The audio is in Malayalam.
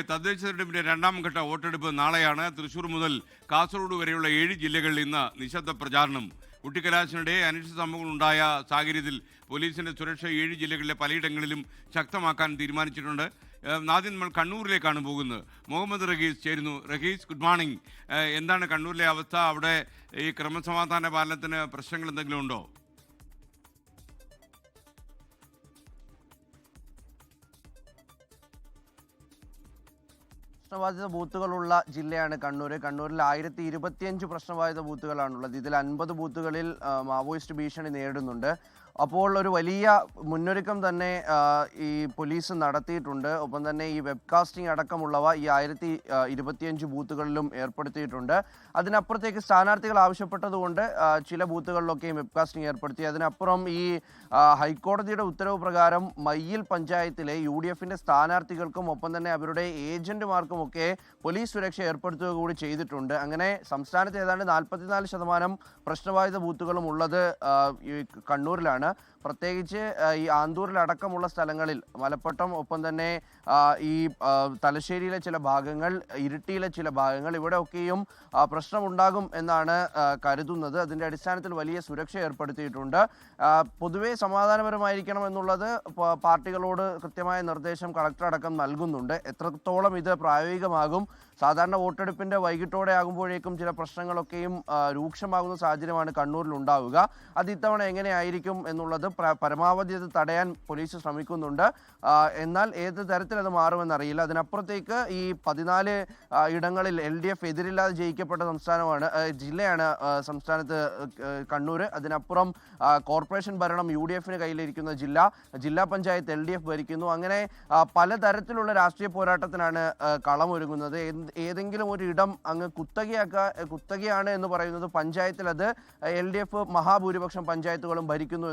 തദ്ദേശ തെരഞ്ഞെടുപ്പിന്റെ രണ്ടാം ഘട്ട വോട്ടെടുപ്പ് നാളെയാണ്. തൃശൂർ മുതൽ കാസർഗോഡ് വരെയുള്ള ഏഴ് ജില്ലകളിൽ ഇന്ന് നിശബ്ദ പ്രചാരണം. കുട്ടിക്കലാശിനിടെ അനിഷ്ട സംഭവങ്ങൾ ഉണ്ടായ സാഹചര്യത്തിൽ പോലീസിന്റെ സുരക്ഷ ഏഴ് ജില്ലകളിലെ പലയിടങ്ങളിലും ശക്തമാക്കാൻ തീരുമാനിച്ചിട്ടുണ്ട്. ആദ്യം നമ്മൾ കണ്ണൂരിലേക്കാണ് പോകുന്നത്. മുഹമ്മദ് റഹീസ് ചേരുന്നു. Rahees good morning. എന്താണ് കണ്ണൂരിലെ അവസ്ഥ? അവിടെ ഈ ക്രമസമാധാന പാലനത്തിന് പ്രശ്നങ്ങൾ എന്തെങ്കിലും ഉണ്ടോ? പ്രശ്നബാധിത ബൂത്തുകളുള്ള ജില്ലയാണ് കണ്ണൂർ കണ്ണൂരിൽ ആയിരത്തി ഇരുപത്തിയഞ്ച് പ്രശ്നബാധിത ബൂത്തുകളാണുള്ളത്. ഇതിൽ അൻപത് ബൂത്തുകളിൽ മാവോയിസ്റ്റ് ഭീഷണി നേരിടുന്നുണ്ട്. അപ്പോൾ ഒരു വലിയ മുന്നൊരുക്കം തന്നെ ഈ പോലീസ് നടത്തിയിട്ടുണ്ട്. ഒപ്പം തന്നെ ഈ വെബ്കാസ്റ്റിംഗ് അടക്കമുള്ളവ ഈ ആയിരത്തി ഇരുപത്തിയഞ്ച് ബൂത്തുകളിലും ഏർപ്പെടുത്തിയിട്ടുണ്ട്. അതിനപ്പുറത്തേക്ക് സ്ഥാനാർത്ഥികൾ ആവശ്യപ്പെട്ടതുകൊണ്ട് ചില ബൂത്തുകളിലൊക്കെയും വെബ്കാസ്റ്റിംഗ് ഏർപ്പെടുത്തി. അതിനപ്പുറം ഈ ഹൈക്കോടതിയുടെ ഉത്തരവ് പ്രകാരം മയ്യിൽ പഞ്ചായത്തിലെ യു ഡി എഫിന്റെ സ്ഥാനാർത്ഥികൾക്കും ഒപ്പം തന്നെ അവരുടെ ഏജന്റുമാർക്കുമൊക്കെ പോലീസ് സുരക്ഷ ഏർപ്പെടുത്തുക കൂടി ചെയ്തിട്ടുണ്ട്. അങ്ങനെ സംസ്ഥാനത്ത് ഏതാണ്ട് നാൽപ്പത്തിനാല് ശതമാനം പ്രശ്നബാധിത ബൂത്തുകളും ഉള്ളത് ആ, കണ്ണൂരിലാണ് പ്രത്യേകിച്ച് ഈ ആന്തൂരിലടക്കമുള്ള സ്ഥലങ്ങളിൽ മലപ്പട്ടം ഒപ്പം തന്നെ ഈ തലശ്ശേരിയിലെ ചില ഭാഗങ്ങൾ ഇരിട്ടിയിലെ ചില ഭാഗങ്ങൾ ഇവിടെയൊക്കെയും പ്രശ്നമുണ്ടാകും എന്നാണ് കരുതുന്നത്. അതിന്റെ അടിസ്ഥാനത്തിൽ വലിയ സുരക്ഷ ഏർപ്പെടുത്തിയിട്ടുണ്ട്. പൊതുവെ സമാധാനപരമായിരിക്കണം എന്നുള്ളത് പാർട്ടികളോട് കൃത്യമായ നിർദ്ദേശം കളക്ടർ അടക്കം നൽകുന്നുണ്ട്. എത്രത്തോളം ഇത് പ്രായോഗികമാകും സാധാരണ വോട്ടെടുപ്പിന്റെ വൈകിട്ടോടെ ആകുമ്പോഴേക്കും ചില പ്രശ്നങ്ങളൊക്കെയും രൂക്ഷമാകുന്ന സാഹചര്യമാണ് കണ്ണൂരിൽ ഉണ്ടാവുക അത് ഇത്തവണ എങ്ങനെയായിരിക്കും എന്നുള്ളത് പരമാവധി അത് തടയാൻ പോലീസ് ശ്രമിക്കുന്നുണ്ട്. എന്നാൽ ഏത് തരത്തിൽ അത് മാറുമെന്നറിയില്ല അതിനപ്പുറത്തേക്ക് ഈ പതിനാല് ഇടങ്ങളിൽ എൽ ഡി എഫ് എതിരില്ലാതെ ജയിക്കപ്പെട്ട സംസ്ഥാനമാണ് ജില്ലയാണ് സംസ്ഥാനത്ത് കണ്ണൂർ അതിനപ്പുറം കോർപ്പറേഷൻ ഭരണം യു ഡി എഫിന് കയ്യിലിരിക്കുന്ന ജില്ല ജില്ലാ പഞ്ചായത്ത് എൽ ഡി എഫ് ഭരിക്കുന്നു. അങ്ങനെ പലതരത്തിലുള്ള രാഷ്ട്രീയ പോരാട്ടത്തിനാണ് കളമൊരുങ്ങുന്നത്. ഏതെങ്കിലും ഒരു ഇടം അങ്ങ് കുത്തകയാക്ക കുത്തകയാണ് എന്ന് പറയുന്നത് പഞ്ചായത്തിൽ അത് എൽ ഡി എഫ് മഹാഭൂരിപക്ഷം പഞ്ചായത്തുകളും ഭരിക്കുന്നു